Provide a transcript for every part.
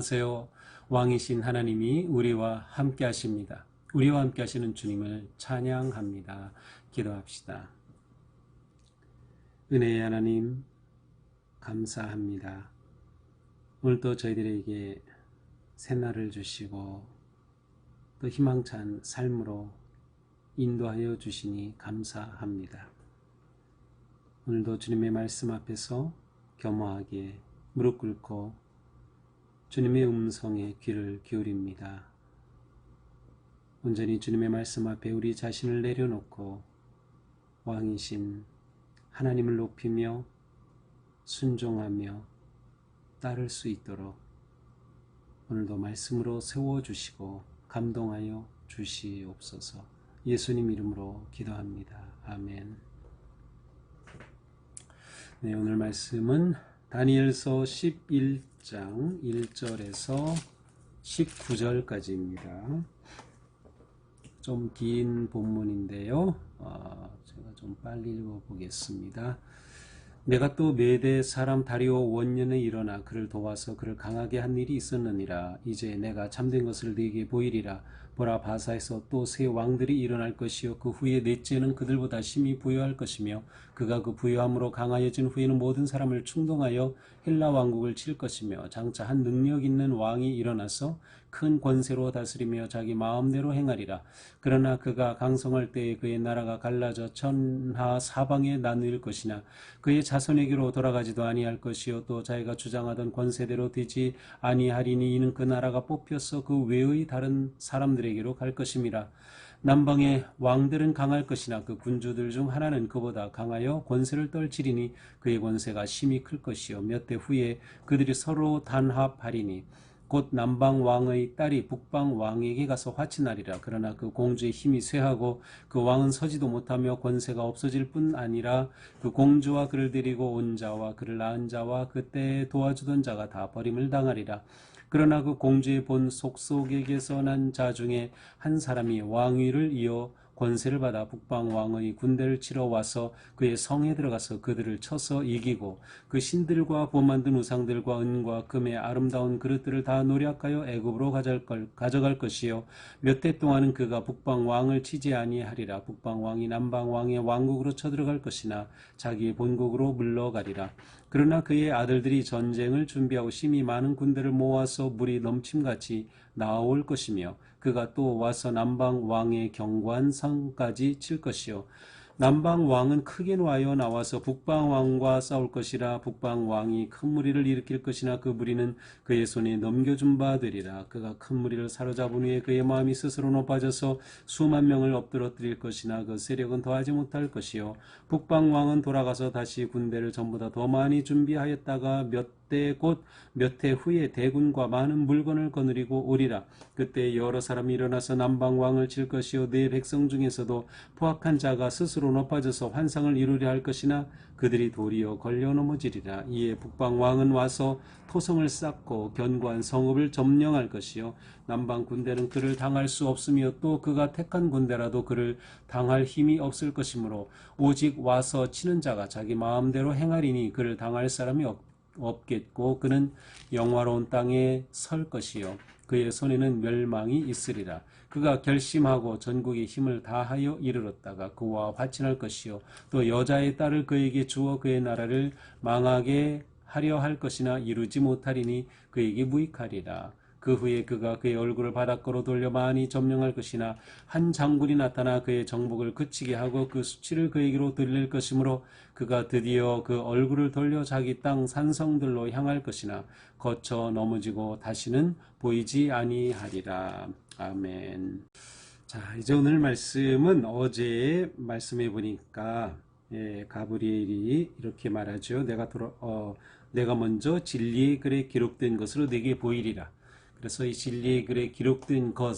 안녕하세요. 왕이신 하나님이 우리와 함께 하십니다. 우리와 함께 하시는 주님을 찬양합니다. 기도합시다. 은혜의 하나님, 감사합니다. 오늘도 저희들에게 새날을 주시고 또 희망찬 삶으로 인도하여 주시니 감사합니다. 오늘도 주님의 말씀 앞에서 겸허하게 무릎 꿇고 주님의 음성에 귀를 기울입니다. 온전히 주님의 말씀 앞에 우리 자신을 내려놓고 왕이신 하나님을 높이며 순종하며 따를 수 있도록 오늘도 말씀으로 세워주시고 감동하여 주시옵소서 예수님 이름으로 기도합니다. 아멘. 네, 오늘 말씀은 다니엘서 11장 1절에서 19절까지입니다. 좀 긴 본문인데요. 어, 제가 좀 빨리 읽어보겠습니다. 내가 또 메대 사람 다리오 원년에 일어나 그를 도와서 그를 강하게 한 일이 있었느니라. 이제 내가 참된 것을 네게 보이리라. 보라 바사에서 또새 왕들이 일어날 것이요 그 후에 넷째는 그들보다 심히 부여할 것이며 그가 그 부여함으로 강하여진 후에는 모든 사람을 충동하여 헬라 왕국을 칠 것이며 장차 한 능력 있는 왕이 일어나서 큰 권세로 다스리며 자기 마음대로 행하리라. 그러나 그가 강성할 때에 그의 나라가 갈라져 천하 사방에 나누일 것이나 그의 자손에게로 돌아가지도 아니할 것이요 또 자기가 주장하던 권세대로 되지 아니하리니 이는 그 나라가 뽑혀서 그 외의 다른 사람들에게로 갈 것임이라. 남방의 왕들은 강할 것이나 그 군주들 중 하나는 그보다 강하여 권세를 떨치리니 그의 권세가 심히 클 것이요 몇 대 후에 그들이 서로 단합하리니 곧 남방 왕의 딸이 북방 왕에게 가서 화친하리라. 그러나 그 공주의 힘이 쇠하고 그 왕은 서지도 못하며 권세가 없어질 뿐 아니라 그 공주와 그를 데리고 온 자와 그를 낳은 자와 그때 도와주던 자가 다 버림을 당하리라. 그러나 그 공주의 본 속속에게서 난 자 중에 한 사람이 왕위를 이어 권세를 받아 북방 왕의 군대를 치러 와서 그의 성에 들어가서 그들을 쳐서 이기고 그 신들과 보 만든 우상들과 은과 금의 아름다운 그릇들을 다 노력하여 애굽으로 가져갈 것이요. 몇 대 동안은 그가 북방 왕을 치지 아니하리라. 북방 왕이 남방 왕의 왕국으로 쳐들어갈 것이나 자기의 본국으로 물러가리라. 그러나 그의 아들들이 전쟁을 준비하고 심히 많은 군대를 모아서 물이 넘침같이 나올 것이며 그가 또 와서 남방 왕의 경관 성까지 칠 것이요. 남방 왕은 크게 놓아여 나와서 북방 왕과 싸울 것이라 북방 왕이 큰 무리를 일으킬 것이나 그 무리는 그의 손에 넘겨준 바 되리라. 그가 큰 무리를 사로잡은 후에 그의 마음이 스스로 높아져서 수만 명을 엎드러뜨릴 것이나 그 세력은 더하지 못할 것이요. 북방 왕은 돌아가서 다시 군대를 전보다 더 많이 준비하였다가 몇 때 곧 몇 해 후에 대군과 많은 물건을 거느리고 오리라. 그때 여러 사람이 일어나서 남방 왕을 칠 것이요 내 백성 중에서도 포악한 자가 스스로 높아져서 환상을 이루려 할 것이나 그들이 도리어 걸려 넘어지리라. 이에 북방 왕은 와서 토성을 쌓고 견고한 성읍을 점령할 것이요 남방 군대는 그를 당할 수 없으며 또 그가 택한 군대라도 그를 당할 힘이 없을 것이므로 오직 와서 치는 자가 자기 마음대로 행하리니 그를 당할 사람이 없 없겠고 그는 영화로운 땅에 설 것이요. 그의 손에는 멸망이 있으리라. 그가 결심하고 전국의 힘을 다하여 이르렀다가 그와 화친할 것이요. 또 여자의 딸을 그에게 주어 그의 나라를 망하게 하려 할 것이나 이루지 못하리니 그에게 무익하리라 그 후에 그가 그의 얼굴을 바닥으로 돌려 많이 점령할 것이나 한 장군이 나타나 그의 정복을 그치게 하고 그 수치를 그에게로 들릴 것이므로 그가 드디어 그 얼굴을 돌려 자기 땅 산성들로 향할 것이나 거쳐 넘어지고 다시는 보이지 아니하리라. 아멘. 자, 이제 오늘 말씀은 어제 말씀해 보니까 예, 가브리엘이 이렇게 말하죠. 내가 돌아, 어, 내가 먼저 진리의 글에 기록된 것으로 내게 보이리라. 그래서 이 진리의 글에 기록된 것,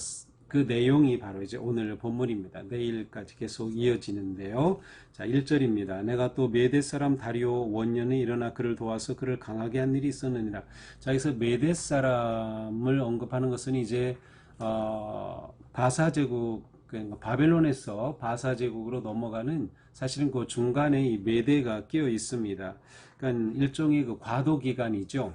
그 내용이 바로 이제 오늘 본문입니다. 내일까지 계속 이어지는데요. 자, 1절입니다. 내가 또 메대 사람 다리오 원년에 일어나 그를 도와서 그를 강하게 한 일이 있었느니라. 자, 여기서 메대 사람을 언급하는 것은 이제, 어, 바사 제국, 그러니까 바벨론에서 바사 제국으로 넘어가는 사실은 그 중간에 이 메대가 끼어 있습니다. 그러니까 일종의 그 과도 기간이죠.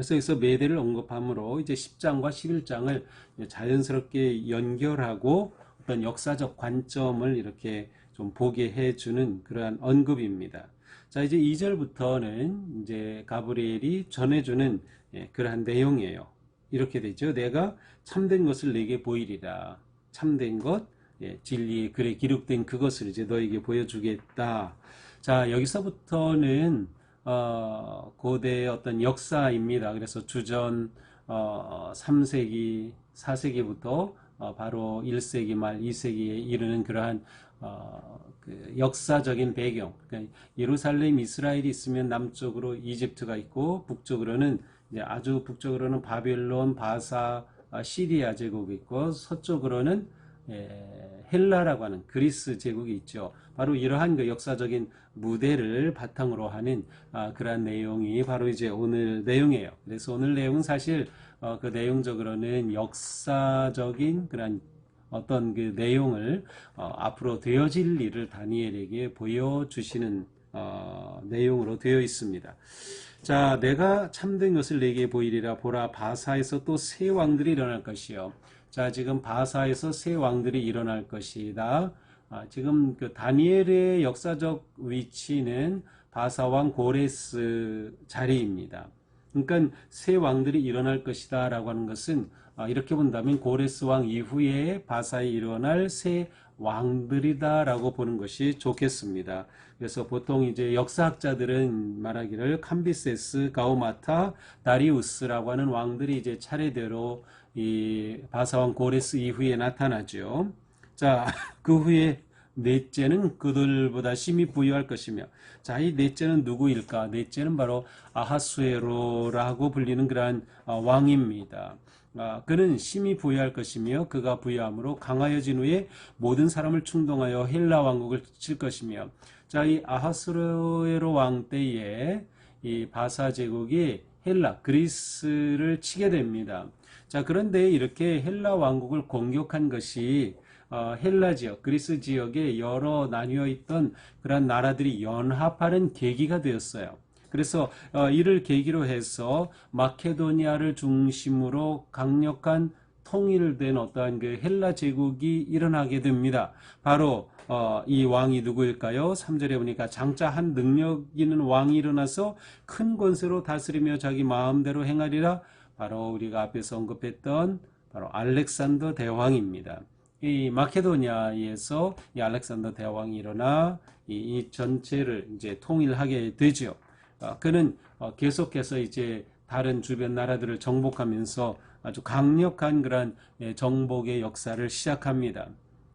그래서 여기서 메대를 언급함으로 이제 10장과 11장을 자연스럽게 연결하고 어떤 역사적 관점을 이렇게 좀 보게 해주는 그러한 언급입니다. 자, 이제 2절부터는 이제 가브리엘이 전해주는 예, 그러한 내용이에요. 이렇게 되죠. 내가 참된 것을 내게 보이리라. 참된 것, 예, 진리의 글에 기록된 그것을 이제 너에게 보여주겠다. 자, 여기서부터는 어, 고대의 어떤 역사입니다. 그래서 주전 어, 3세기, 4세기부터 어, 바로 1세기 말 2세기에 이르는 그러한 어, 그 역사적인 배경. 그러니까 예루살렘, 이스라엘이 있으면 남쪽으로 이집트가 있고 북쪽으로는 이제 아주 북쪽으로는 바벨론, 바사, 아, 시리아 제국이 있고 서쪽으로는 예, 헬라라고 하는 그리스 제국이 있죠. 바로 이러한 그 역사적인 무대를 바탕으로 하는 아, 그러한 내용이 바로 이제 오늘 내용이에요. 그래서 오늘 내용은 사실 어, 그 내용적으로는 역사적인 그런 어떤 그 내용을 어, 앞으로 되어질 일을 다니엘에게 보여주시는 어, 내용으로 되어 있습니다. 자, 내가 참된 것을 내게 보이리라 보라 바사에서 또 새 왕들이 일어날 것이요. 자, 지금 바사에서 새 왕들이 일어날 것이다. 아, 지금 그 다니엘의 역사적 위치는 바사 왕 고레스 자리입니다. 그러니까 새 왕들이 일어날 것이다 라고 하는 것은 아, 이렇게 본다면 고레스 왕 이후에 바사에 일어날 새 왕들이다 라고 보는 것이 좋겠습니다. 그래서 보통 이제 역사학자들은 말하기를 캄비세스, 가오마타, 다리우스라고 하는 왕들이 이제 차례대로 이 바사왕 고레스 이후에 나타나죠. 자, 그 후에 넷째는 그들보다 심히 부유할 것이며 자, 이 넷째는 누구일까? 넷째는 바로 아하수에로라고 불리는 그러한 어, 왕입니다. 아, 그는 심히 부유할 것이며 그가 부유함으로 강하여진 후에 모든 사람을 충동하여 헬라 왕국을 칠 것이며 자, 이 아하수에로 왕 때에 이 바사 제국이 헬라 그리스를 치게 됩니다. 자, 그런데 이렇게 헬라 왕국을 공격한 것이 어, 헬라 지역, 그리스 지역에 여러 나뉘어 있던 그런 나라들이 연합하는 계기가 되었어요. 그래서 어, 이를 계기로 해서 마케도니아를 중심으로 강력한 통일된 어떠한 그 헬라 제국이 일어나게 됩니다. 바로 어, 이 왕이 누구일까요? 3절에 보니까 장차 한 능력 있는 왕이 일어나서 큰 권세로 다스리며 자기 마음대로 행하리라. 바로 우리가 앞에서 언급했던 바로 알렉산더 대왕입니다. 이 마케도니아에서 이 알렉산더 대왕이 일어나 이, 이 전체를 이제 통일하게 되죠. 어, 그는 어, 계속해서 이제 다른 주변 나라들을 정복하면서 아주 강력한 그런 예, 정복의 역사를 시작합니다.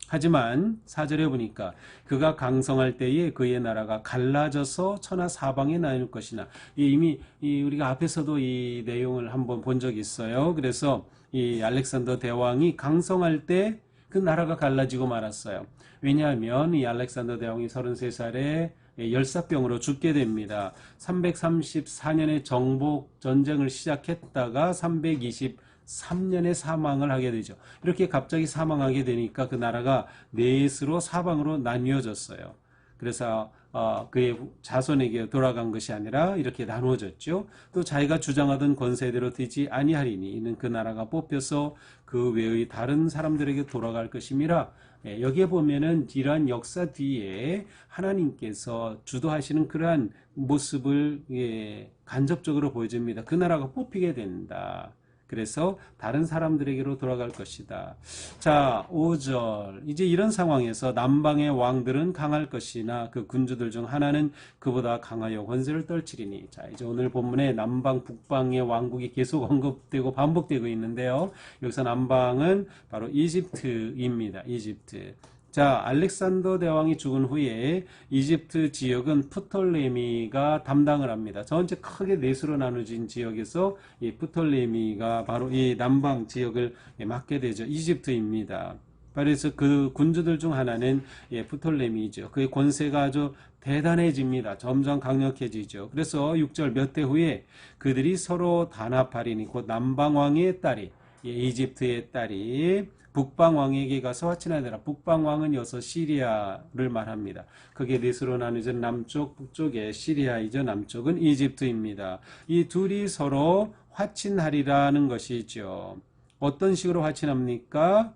하지만 사절에 보니까 그가 강성할 때에 그의 나라가 갈라져서 천하 사방에 나눌 것이나 이미 우리가 앞에서도 이 내용을 한번 본 적이 있어요. 그래서 이 알렉산더 대왕이 강성할 때 그 나라가 갈라지고 말았어요. 왜냐하면 이 알렉산더 대왕이 33살에 열사병으로 죽게 됩니다. 334년에 정복 전쟁을 시작했다가 320 3년의 사망을 하게 되죠. 이렇게 갑자기 사망하게 되니까 그 나라가 넷으로 사방으로 나뉘어졌어요. 그래서 어, 그의 자손에게 돌아간 것이 아니라 이렇게 나누어졌죠. 또 자기가 주장하던 권세대로 되지 아니하리니 이는 그 나라가 뽑혀서 그 외의 다른 사람들에게 돌아갈 것임이라 예, 여기에 보면은 이러한 역사 뒤에 하나님께서 주도하시는 그러한 모습을 예, 간접적으로 보여줍니다. 그 나라가 뽑히게 된다. 그래서 다른 사람들에게로 돌아갈 것이다. 자, 5절. 이제 이런 상황에서 남방의 왕들은 강할 것이나 그 군주들 중 하나는 그보다 강하여 권세를 떨치리니. 자, 이제 오늘 본문에 남방, 북방의 왕국이 계속 언급되고 반복되고 있는데요. 여기서 남방은 바로 이집트입니다. 이집트. 자, 알렉산더 대왕이 죽은 후에 이집트 지역은 프톨레미가 담당을 합니다. 전체 크게 넷으로 나눠진 지역에서 이 프톨레미가 바로 이 남방 지역을 맡게 되죠. 이집트입니다. 그래서 그 군주들 중 하나는 예, 프톨레미죠. 그의 권세가 아주 대단해집니다. 점점 강력해지죠. 그래서 6절 몇 대 후에 그들이 서로 단합하리니 곧 남방왕의 딸이 예, 이집트의 딸이 북방왕에게 가서 화친하더라. 북방왕은 여서 시리아를 말합니다. 그게 넷으로 나누어진 남쪽, 북쪽에 시리아이죠. 남쪽은 이집트입니다. 이 둘이 서로 화친하리라는 것이죠. 어떤 식으로 화친합니까?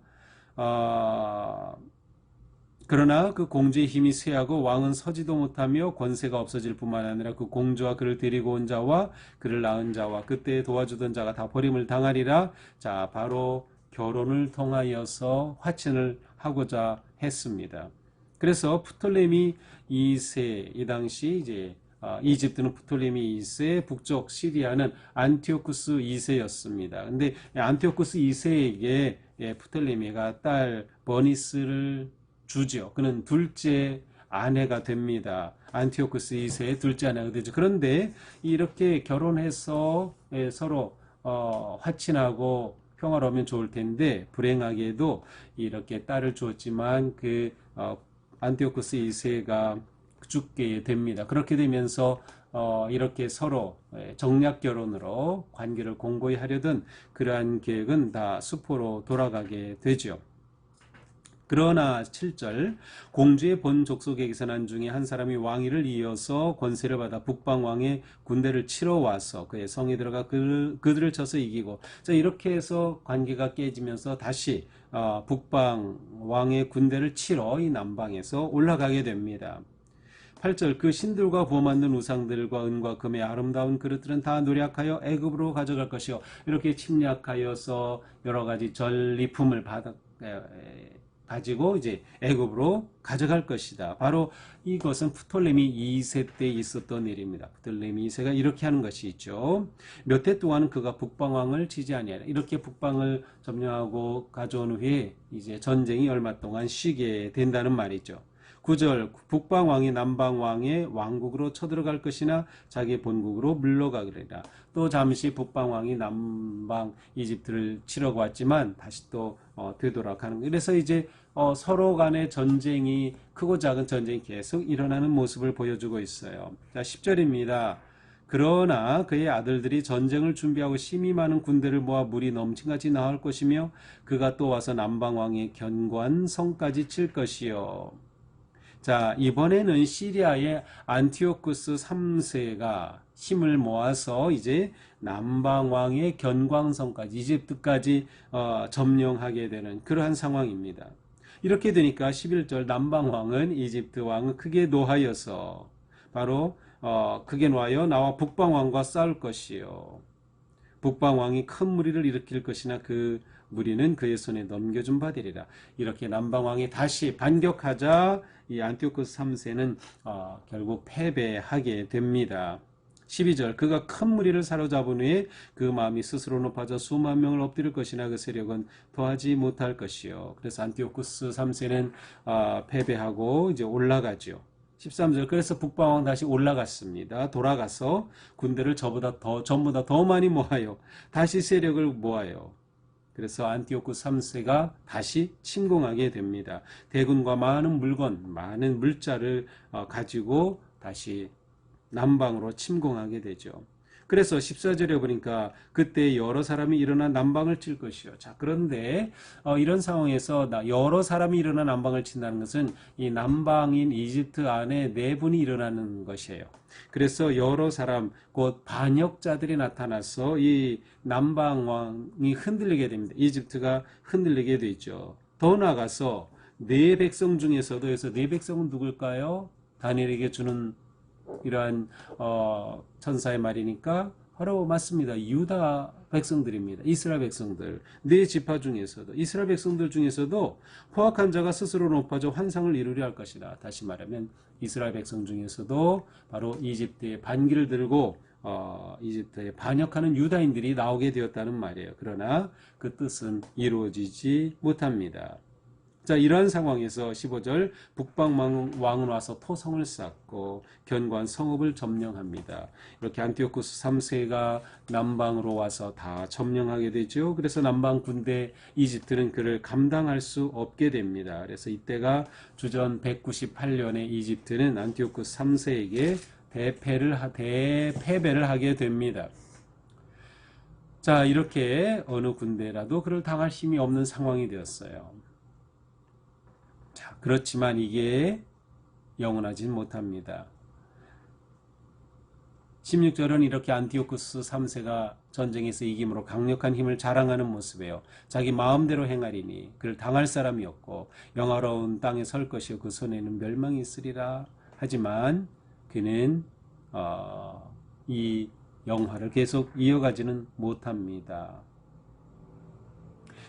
어, 그러나 그 공주의 힘이 쇠하고 왕은 서지도 못하며 권세가 없어질 뿐만 아니라 그 공주와 그를 데리고 온 자와 그를 낳은 자와 그때 도와주던 자가 다 버림을 당하리라. 자, 바로 결혼을 통하여서 화친을 하고자 했습니다. 그래서 프톨레미 2세 이 당시 이제 어, 이집트는 프톨레미 2세, 북쪽 시리아는 안티오쿠스 2세였습니다. 근데 안티오쿠스 2세에게 예, 프톨레미가 딸 버니스를 주죠. 그는 둘째 아내가 됩니다. 안티오쿠스 2세의 둘째 아내가 되죠. 그런데 이렇게 결혼해서 예, 서로 어, 화친하고 평화로우면 좋을 텐데 불행하게도 이렇게 딸을 주었지만 그 어, 안티오쿠스 2세가 죽게 됩니다. 그렇게 되면서 어, 이렇게 서로 예, 정략 결혼으로 관계를 공고히 하려던 그러한 계획은 다 수포로 돌아가게 되죠. 그러나 7절 공주의 본 족속의 기선한 중에 한 사람이 왕위를 이어서 권세를 받아 북방 왕의 군대를 치러 와서 그의 성에 들어가 그를, 그들을 쳐서 이기고 자 이렇게 해서 관계가 깨지면서 다시 어, 북방 왕의 군대를 치러 이 남방에서 올라가게 됩니다. 8절 그 신들과 부어 만든 우상들과 은과 금의 아름다운 그릇들은 다 노력하여 애굽으로 가져갈 것이요 이렇게 침략하여서 여러 가지 전리품을 받아 에, 가지고 이제 애굽으로 가져갈 것이다. 바로 이것은 프톨레미 2세 때 있었던 일입니다. 프톨레미 2세가 이렇게 하는 것이 있죠. 몇 해 동안은 그가 북방왕을 치지 아니하라. 이렇게 북방을 점령하고 가져온 후에 이제 전쟁이 얼마 동안 쉬게 된다는 말이죠. 9절 북방왕이 남방왕의 왕국으로 쳐들어갈 것이나 자기 본국으로 물러가리라. 또 잠시 북방왕이 남방 이집트를 치러고 왔지만 다시 또 어, 되돌아가는 그래서 이제 어, 서로 간의 전쟁이 크고 작은 전쟁이 계속 일어나는 모습을 보여주고 있어요. 자 10절입니다. 그러나 그의 아들들이 전쟁을 준비하고 심히 많은 군대를 모아 물이 넘친같이 나올 것이며 그가 또 와서 남방왕의 견고한 성까지 칠 것이요. 자, 이번에는 시리아의 안티오쿠스 3세가 힘을 모아서 이제 남방왕의 견광성까지 이집트까지 어, 점령하게 되는 그러한 상황입니다. 이렇게 되니까 11절 남방왕은 이집트 왕은 크게 노하여서 바로 어, 크게 노하여 나와 북방왕과 싸울 것이요. 북방왕이 큰 무리를 일으킬 것이나 그 무리는 그의 손에 넘겨준 바 되리라. 이렇게 남방왕이 다시 반격하자 이 안티오쿠스 3세는 어, 결국 패배하게 됩니다. 12절 그가 큰 무리를 사로잡은 후에 그 마음이 스스로 높아져 수만 명을 엎드릴 것이나 그 세력은 더하지 못할 것이요. 그래서 안티오쿠스 3세는 어, 패배하고 이제 올라가죠. 13절 그래서 북방왕 다시 올라갔습니다. 돌아가서 군대를 저보다 더 전보다 더 많이 모아요. 다시 세력을 모아요. 그래서 안티오쿠스 3세가 다시 침공하게 됩니다. 대군과 많은 물건, 많은 물자를 어, 가지고 다시 남방으로 침공하게 되죠. 그래서 14절에 보니까 그때 여러 사람이 일어나 남방을 칠 것이요. 자, 그런데 어, 이런 상황에서 여러 사람이 일어나 남방을 친다는 것은 이 남방인 이집트 안에 내분이 일어나는 것이에요. 그래서 여러 사람 곧 반역자들이 나타나서 이 남방 왕이 흔들리게 됩니다. 이집트가 흔들리게 되죠. 더 나아가서 네 백성 중에서도 그래서 네 백성은 누굴까요? 다니엘에게 주는 이러한 어, 천사의 말이니까 바로 맞습니다. 유다 백성들입니다. 이스라엘 백성들. 네 지파 중에서도 이스라엘 백성들 중에서도 포악한 자가 스스로 높아져 환상을 이루려 할 것이다. 다시 말하면 이스라엘 백성 중에서도 바로 이집트의 반기를 들고 어, 이집트에 반역하는 유다인들이 나오게 되었다는 말이에요. 그러나 그 뜻은 이루어지지 못합니다. 자, 이러한 상황에서 15절 북방 왕은 와서 토성을 쌓고 견고한 성읍을 점령합니다. 이렇게 안티오쿠스 3세가 남방으로 와서 다 점령하게 되죠. 그래서 남방 군대 이집트는 그를 감당할 수 없게 됩니다. 그래서 이때가 주전 198년에 이집트는 안티오쿠스 3세에게 대패를 대패배를 하게 됩니다. 자, 이렇게 어느 군대라도 그를 당할 힘이 없는 상황이 되었어요. 자, 그렇지만 이게 영원하진 못합니다. 16절은 이렇게 안티오쿠스 3세가 전쟁에서 이김으로 강력한 힘을 자랑하는 모습이에요. 자기 마음대로 행하리니 그를 당할 사람이 없고 영화로운 땅에 설 것이요 그 손에는 멸망이 있으리라. 하지만 그는 어, 이 영화를 계속 이어가지는 못합니다.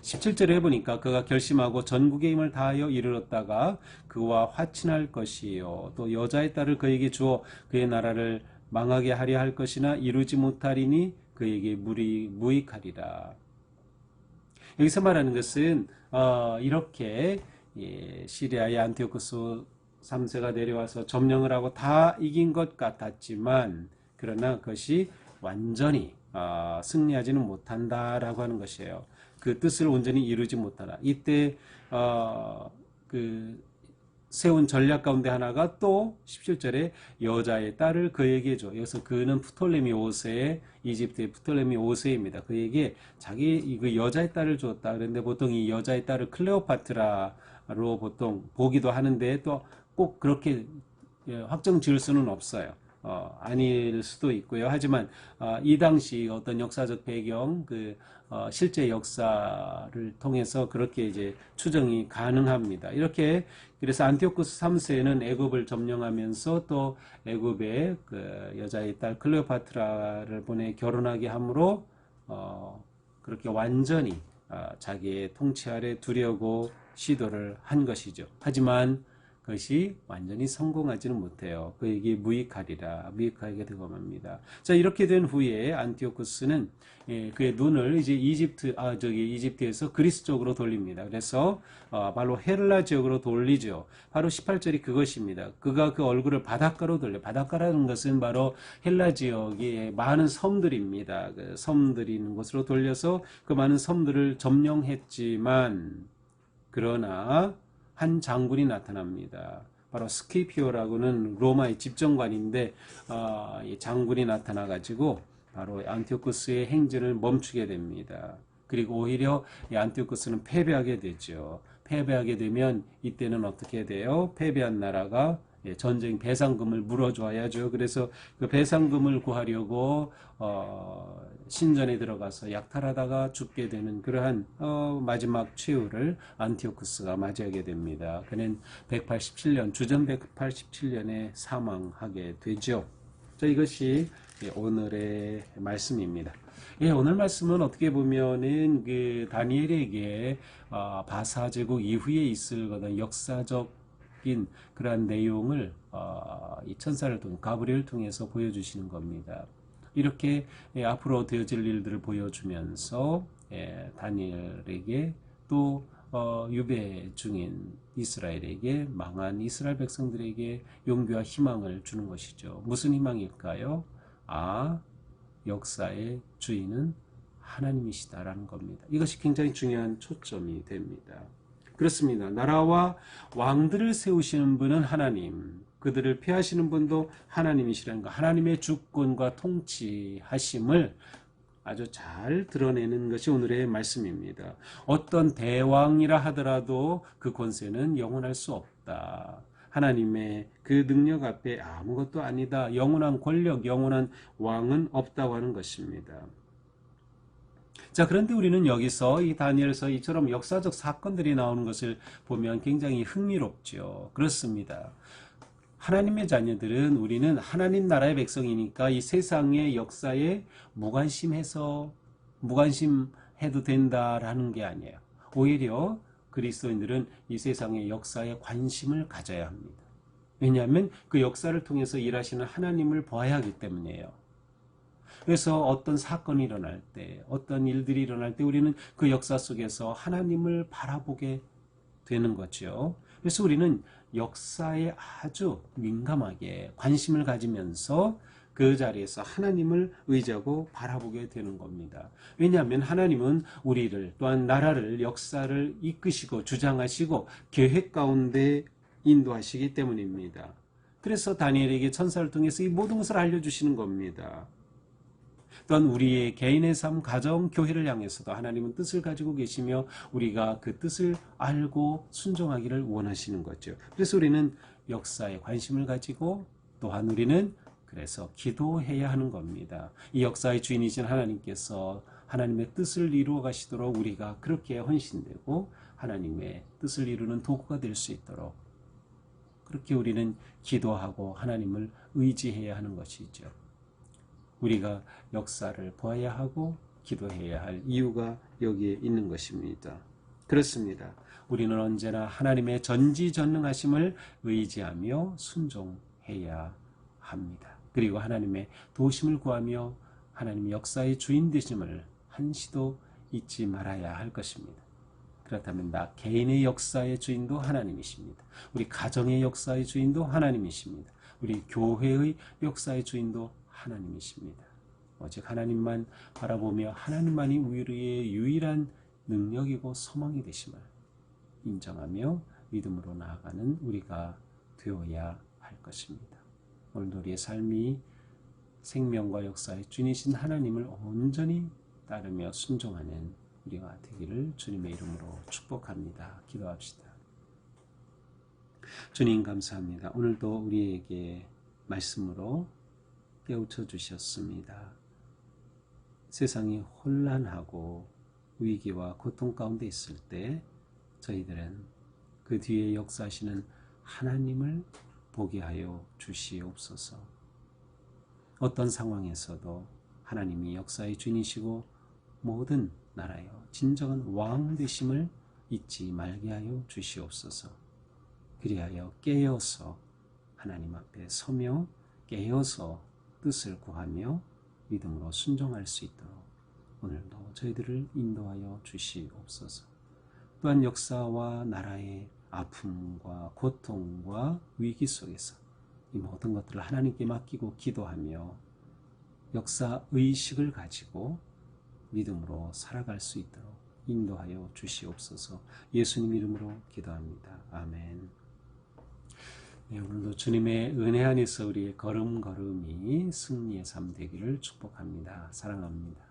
17절에 해보니까 그가 결심하고 전국의 힘을 다하여 이르렀다가 그와 화친할 것이요 또 여자의 딸을 그에게 주어 그의 나라를 망하게 하려 할 것이나 이루지 못하리니 그에게 무리 무익하리라. 여기서 말하는 것은 어, 이렇게 예, 시리아의 안티오쿠스 3세가 내려와서 점령을 하고 다 이긴 것 같았지만 그러나 그것이 완전히 어, 승리하지는 못한다라고 하는 것이에요. 그 뜻을 온전히 이루지 못하라. 이때 어, 그 세운 전략 가운데 하나가 또 17절에 여자의 딸을 그에게 줘. 여기서 그는 프톨레미 5세, 이집트의 프톨레미 5세입니다. 그에게 자기 그 여자의 딸을 줬다. 그런데 보통 이 여자의 딸을 클레오파트라로 보통 보기도 하는데 또 꼭 그렇게 예, 확정 지을 수는 없어요. 어, 아닐 수도 있고요. 하지만 어, 이 당시 어떤 역사적 배경, 그 어, 실제 역사를 통해서 그렇게 이제 추정이 가능합니다. 이렇게 그래서 안티오쿠스 3세는 애굽을 점령하면서 또 애굽의 그 여자의 딸 클레오파트라를 보내 결혼하게 함으로 어, 그렇게 완전히 어, 자기의 통치 아래 두려고 시도를 한 것이죠. 하지만 그 것이 완전히 성공하지는 못해요. 그에게 무익하리라 무익하게 되고 맙니다. 자 이렇게 된 후에 안티오쿠스는 예, 그의 눈을 이제 이집트 아 저기 이집트에서 그리스 쪽으로 돌립니다. 그래서 어, 바로 헬라 지역으로 돌리죠. 바로 18절이 그것입니다. 그가 그 얼굴을 바닷가로 돌려 바닷가라는 것은 바로 헬라 지역의 많은 섬들입니다. 그 섬들이 있는 곳으로 돌려서 그 많은 섬들을 점령했지만 그러나 한 장군이 나타납니다. 바로 스키피오라고는 로마의 집정관인데 어, 이 장군이 나타나 가지고 바로 안티오쿠스의 행진을 멈추게 됩니다. 그리고 오히려 이 안티오쿠스는 패배하게 되죠. 패배하게 되면 이때는 어떻게 돼요? 패배한 나라가 예, 전쟁 배상금을 물어줘야죠. 그래서 그 배상금을 구하려고 어, 신전에 들어가서 약탈하다가 죽게 되는 그러한 어, 마지막 최후를 안티오쿠스가 맞이하게 됩니다. 그는 187년 주전 187년에 사망하게 되죠. 자 이것이 예, 오늘의 말씀입니다. 예, 오늘 말씀은 어떻게 보면은 그 다니엘에게 어, 바사 제국 이후에 있을 거던 역사적 인 그러한 내용을 어, 이 천사를 통해 가브리엘 통해서 보여주시는 겁니다. 이렇게 예, 앞으로 되어질 일들을 보여주면서 예, 다니엘에게 또 어, 유배 중인 이스라엘에게 망한 이스라엘 백성들에게 용기와 희망을 주는 것이죠. 무슨 희망일까요? 아 역사의 주인은 하나님이시다라는 겁니다. 이것이 굉장히 중요한 초점이 됩니다. 그렇습니다. 나라와 왕들을 세우시는 분은 하나님, 그들을 피하시는 분도 하나님이시라는 것, 하나님의 주권과 통치하심을 아주 잘 드러내는 것이 오늘의 말씀입니다. 어떤 대왕이라 하더라도 그 권세는 영원할 수 없다. 하나님의 그 능력 앞에 아무것도 아니다. 영원한 권력, 영원한 왕은 없다고 하는 것입니다. 자, 그런데 우리는 여기서 이 다니엘서 이처럼 역사적 사건들이 나오는 것을 보면 굉장히 흥미롭죠. 그렇습니다. 하나님의 자녀들은 우리는 하나님 나라의 백성이니까 이 세상의 역사에 무관심해서 무관심해도 된다라는 게 아니에요. 오히려 그리스도인들은 이 세상의 역사에 관심을 가져야 합니다. 왜냐하면 그 역사를 통해서 일하시는 하나님을 봐야 하기 때문이에요. 그래서 어떤 사건이 일어날 때, 어떤 일들이 일어날 때 우리는 그 역사 속에서 하나님을 바라보게 되는 거죠. 그래서 우리는 역사에 아주 민감하게 관심을 가지면서 그 자리에서 하나님을 의지하고 바라보게 되는 겁니다. 왜냐하면 하나님은 우리를 또한 나라를 역사를 이끄시고 주장하시고 계획 가운데 인도하시기 때문입니다. 그래서 다니엘에게 천사를 통해서 이 모든 것을 알려주시는 겁니다. 또한 우리의 개인의 삶, 가정, 교회를 향해서도 하나님은 뜻을 가지고 계시며 우리가 그 뜻을 알고 순종하기를 원하시는 거죠. 그래서 우리는 역사에 관심을 가지고 또한 우리는 그래서 기도해야 하는 겁니다. 이 역사의 주인이신 하나님께서 하나님의 뜻을 이루어 가시도록 우리가 그렇게 헌신되고 하나님의 뜻을 이루는 도구가 될 수 있도록 그렇게 우리는 기도하고 하나님을 의지해야 하는 것이죠. 우리가 역사를 보아야 하고 기도해야 할 이유가 여기에 있는 것입니다. 그렇습니다. 우리는 언제나 하나님의 전지전능하심을 의지하며 순종해야 합니다. 그리고 하나님의 도심을 구하며 하나님의 역사의 주인 되심을 한시도 잊지 말아야 할 것입니다. 그렇다면 나 개인의 역사의 주인도 하나님이십니다. 우리 가정의 역사의 주인도 하나님이십니다. 우리 교회의 역사의 주인도 하나님이십니다. 오직 하나님만 바라보며 하나님만이 우리의 유일한 능력이고 소망이 되심을 인정하며 믿음으로 나아가는 우리가 되어야 할 것입니다. 오늘도 우리의 삶이 생명과 역사의 주니신 하나님을 온전히 따르며 순종하는 우리가 되기를 주님의 이름으로 축복합니다. 기도합시다. 주님 감사합니다. 오늘도 우리에게 말씀으로 깨우쳐 주셨습니다. 세상이 혼란하고 위기와 고통 가운데 있을 때 저희들은 그 뒤에 역사하시는 하나님을 보게 하여 주시옵소서. 어떤 상황에서도 하나님이 역사의 주인이시고 모든 나라여 진정한 왕 되심을 잊지 말게 하여 주시옵소서. 그리하여 깨어서 하나님 앞에 서며 깨어서 뜻을 구하며 믿음으로 순종할 수 있도록 오늘도 저희들을 인도하여 주시옵소서. 또한 역사와 나라의 아픔과 고통과 위기 속에서 이 모든 것들을 하나님께 맡기고 기도하며 역사 의식을 가지고 믿음으로 살아갈 수 있도록 인도하여 주시옵소서. 예수님 이름으로 기도합니다. 아멘. 네, 오늘도 주님의 은혜 안에서 우리의 걸음걸음이 승리의 삶 되기를 축복합니다. 사랑합니다.